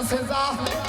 我要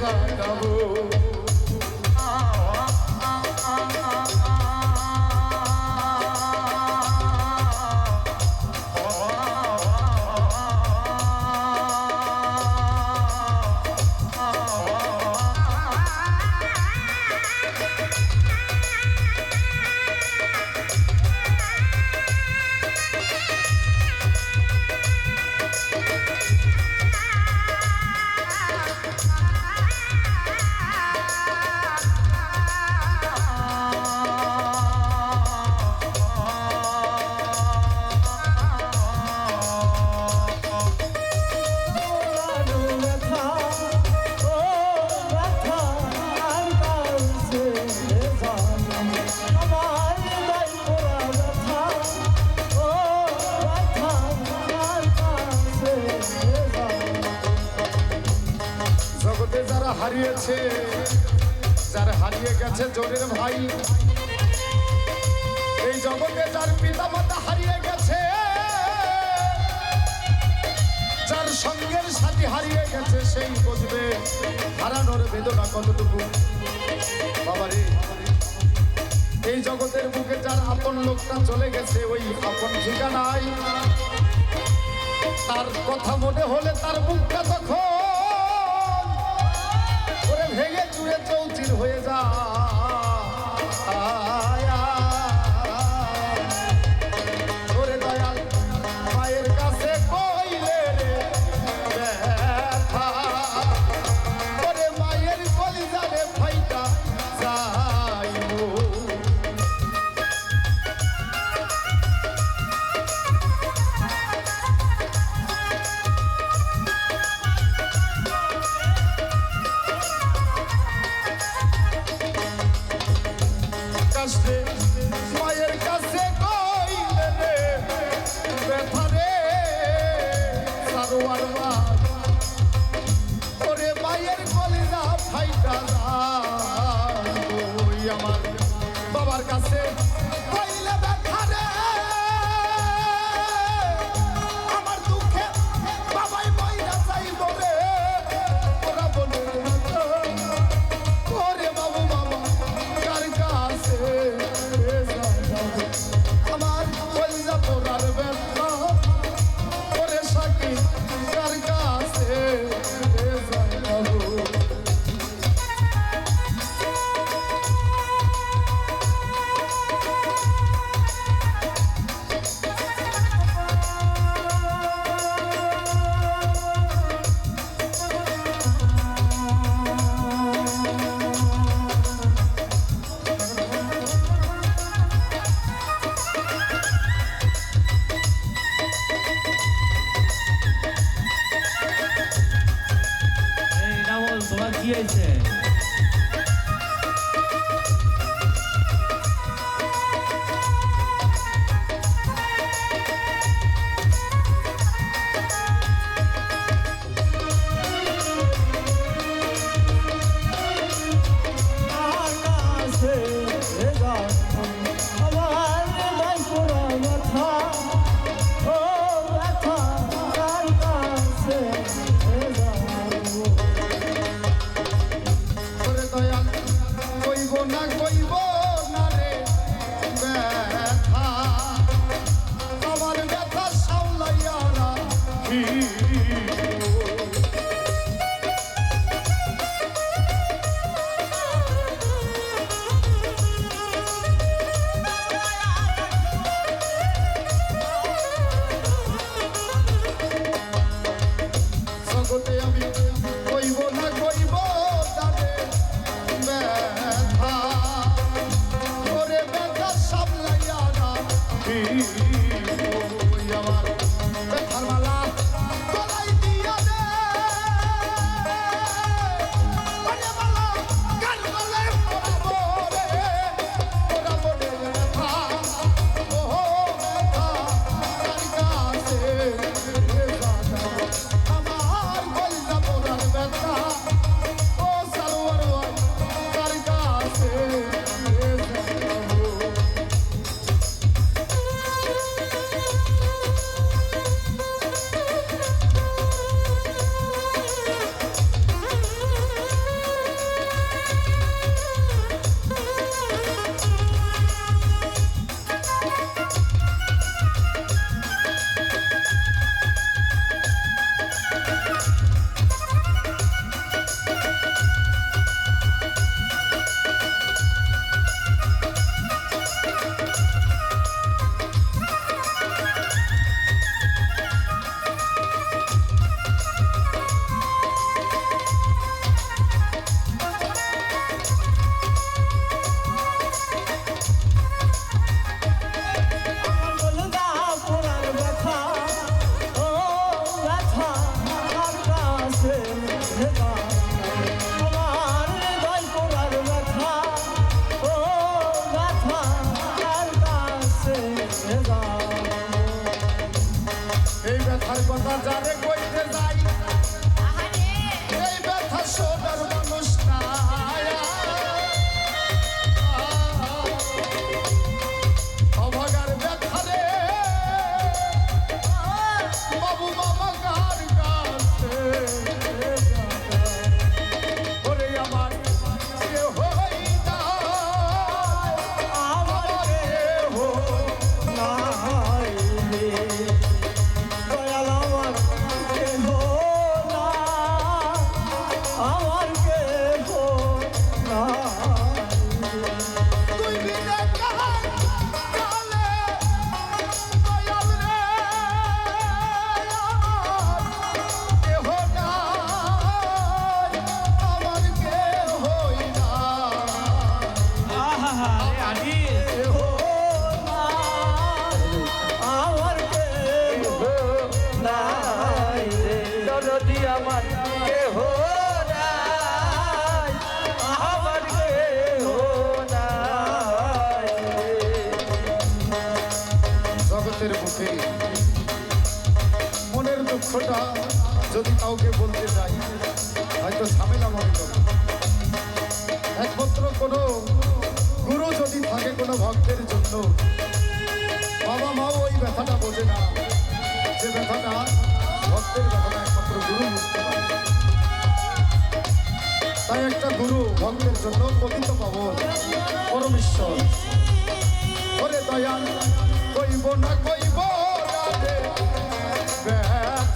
কাটাবো। দিয়েছে যার হারিয়ে গেছে জোরের ভাই। এই জগতে যার পিতা মাতা হারিয়ে গেছে, যার সঙ্গের সাথী হারিয়ে গেছে, সেই বুঝবে হারানোর বেদনা কতটুকু। বাবারে, এই জগতের বুকে যার আপন লোকটা চলে গেছে, ওই আপন ঠিকানায়। তার কথা মনে হলে তার মুখটা তখন ভেঙে আসবে। মায়ের কাছে Gonzalez. কষ্টটা যদি কাউকে বলতে চাই হয়তো ঝামেলা মনে করে। একমাত্র কোনো গুরু যদি থাকে কোনো ভক্তের জন্য, বাবা মাও ওই ব্যথাটা বোঝে না। যে ব্যথাটা ভক্তের ব্যথাটা একমাত্র গুরু বুঝতে পারে। তাই একটা গুরু ভক্তের জন্য পতিত পাবন, পরমেশ্বর। ওরে দয়াল, কইব না, কইব রাধে